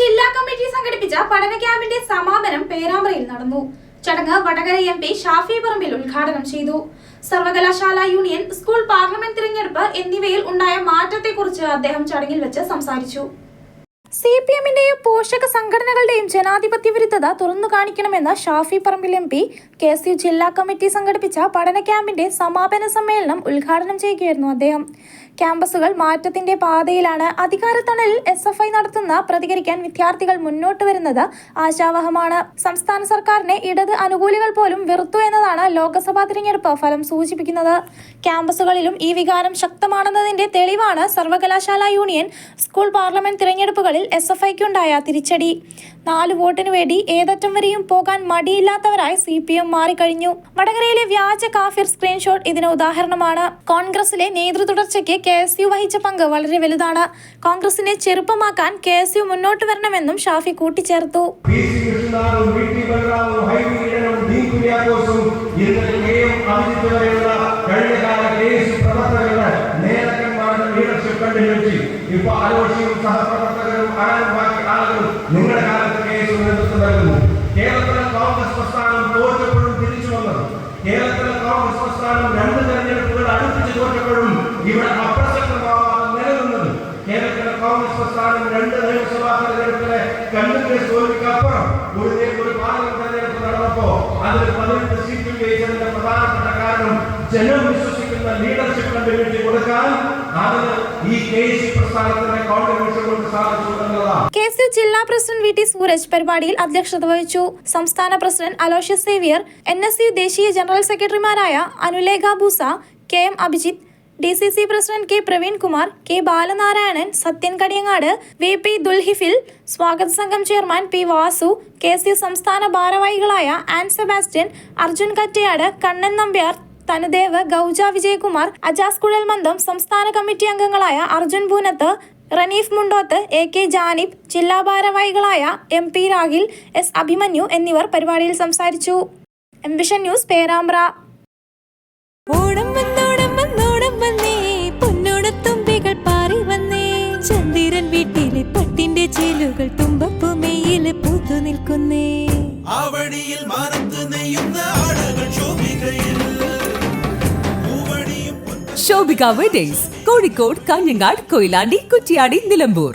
ജില്ലാ കമ്മിറ്റി സംഘടിപ്പിച്ച പഠന ക്യാമ്പിന്റെ സമാപനം പേരാമ്പ്രയിൽ നടന്നു. ചടങ്ങ് വടകര എം പി ഷാഫി പറമ്പിൽ ഉദ്ഘാടനം ചെയ്തു. സർവകലാശാല യൂണിയൻ സ്കൂൾ പാർലമെന്റ് തിരഞ്ഞെടുപ്പ് എന്നിവയിൽ ഉണ്ടായ മാറ്റത്തെക്കുറിച്ച് അദ്ദേഹം ചടങ്ങിൽ വെച്ച് സംസാരിച്ചു. സി പി എമ്മിന്റെയും പോഷക സംഘടനകളുടെയും ജനാധിപത്യ വിരുദ്ധത തുറന്നു കാണിക്കണമെന്ന് Shafi Parambil M P K U ജില്ലാ കമ്മിറ്റി സംഘടിപ്പിച്ച പഠന ക്യാമ്പിന്റെ സമാപന സമ്മേളനം ഉദ്ഘാടനം ചെയ്യുകയായിരുന്നു അദ്ദേഹം. ക്യാമ്പസുകൾ മാറ്റത്തിന്റെ പാതയിലാണ്. അധികാരത്തണലിൽ എസ് എഫ് ഐ നടത്തുന്ന പ്രതികരിക്കാൻ വിദ്യാർത്ഥികൾ മുന്നോട്ട് വരുന്നത് ആശാവഹമാണ്. സംസ്ഥാന സർക്കാരിനെ ഇടത് അനുകൂലികൾ പോലും വെറുത്തു എന്നതാണ് ലോക്സഭാ തിരഞ്ഞെടുപ്പ് ഫലം സൂചിപ്പിക്കുന്നത്. ക്യാമ്പസുകളിലും ഈ വികാരം ശക്തമാണെന്നതിന്റെ തെളിവാണ് സർവകലാശാല യൂണിയൻ സ്കൂൾ പാർലമെന്റ് തിരഞ്ഞെടുപ്പുകളിൽ എസ് എഫ് ഐക്കുണ്ടായ തിരിച്ചടി. നാല് വോട്ടിനു വേണ്ടി ഏതറ്റം വരെയും പോകാൻ മടിയില്ലാത്തവരായി സി പി എം മാറിക്കഴിഞ്ഞു. വടകരയിലെ വ്യാജ കാഫിർ സ്ക്രീൻഷോട്ട് ഇതിന് ഉദാഹരണമാണ്. കോൺഗ്രസിലെ നേതൃതുടർച്ചയ്ക്ക് കെ എസ് യു വഹിച്ച പങ്ക് വളരെ വലുതാണ്. കോൺഗ്രസിനെ ചെറുപ്പമാക്കാൻ കെ എസ് യു മുന്നോട്ട് വരണമെന്നും ഷാഫി കൂട്ടിച്ചേർത്തു. കേരളത്തിലെ കോൺഗ്രസ് പ്രസ്ഥാനം കേരളത്തിലെ കോൺഗ്രസ് പ്രസ്ഥാനം രണ്ട് തെരഞ്ഞെടുപ്പുകൾ അടുപ്പിച്ച് തോറ്റപ്പോഴും ഇവിടെ കോൺഗ്രസ് രണ്ട് നിയമസഭാ തെരഞ്ഞെടുപ്പിലെ കണ്ടിന്യൂസ് തോൽവിക്കപ്പുറം ഒരു ഒരു പാർലമെന്റ് തെരഞ്ഞെടുപ്പ് നടന്നപ്പോ അതിൽ പതിനെട്ട് സീറ്റും ജയിച്ചതിന്റെ പ്രധാനപ്പെട്ട കാരണം ജനം വിശ്വസിക്കുന്ന ലീഡർഷിപ്പ് കണ്ടുപിടിച്ച് കൊടുക്കാൻ അതിന് ഈ കെ സി പ്രസ്ഥാനത്തിന്റെ കോൺട്രിബ്യൂഷൻ കൊണ്ട് സാധിച്ചു കെ ജില്ലാ പ്രസിഡന്റ് വി ടി സൂരജ് പരിപാടിയിൽ അധ്യക്ഷത വഹിച്ചു. സംസ്ഥാന president Aloysius Xavier N S U ദേശീയ ജനറൽ സെക്രട്ടറിമാരായ Anulekha Boosa K M Abhijith D C C president K Praveen Kumar K Balanarayanan Sathyan Kadiyangad V P Dulhifil സ്വാഗത സംഘം chairman P Vasu K C സംസ്ഥാന ഭാരവാഹികളായ an Sebastian Arjun Kattayad Kannan Nambiar Thanudev Gouja Vijayakumar Ajas കുഴൽമന്ദം സംസ്ഥാന committee അംഗങ്ങളായ Arjun Poonath Raneef Mundoth A K Janib ജില്ലാ ഭാരവാഹികളായ M P Rahil S Abhimanyu എന്നിവർ പരിപാടിയിൽ സംസാരിച്ചു. Ambition news Perambra. ഓണം വന്നോണം വന്നേ പൊന്നോണത്തുമ്പികൾ പാറി വന്നേ. ചന്ദ്രൻ വീട്ടിലെ പട്ടിന്റെ ചേലുകൾ തുമ്പപ്പുമേയിൽ പൂത്തു നിൽക്കുന്നേ. ആവണിയിൽ മാനത്ത് നെയ്യുന്ന ആടകൾ ശോഭികയിൽ. ശോഭിക വെഡിങ്സ് കോഴിക്കോട് കാഞ്ഞങ്ങാട് കൊയിലാണ്ടി കുറ്റിയാടി നിലമ്പൂർ.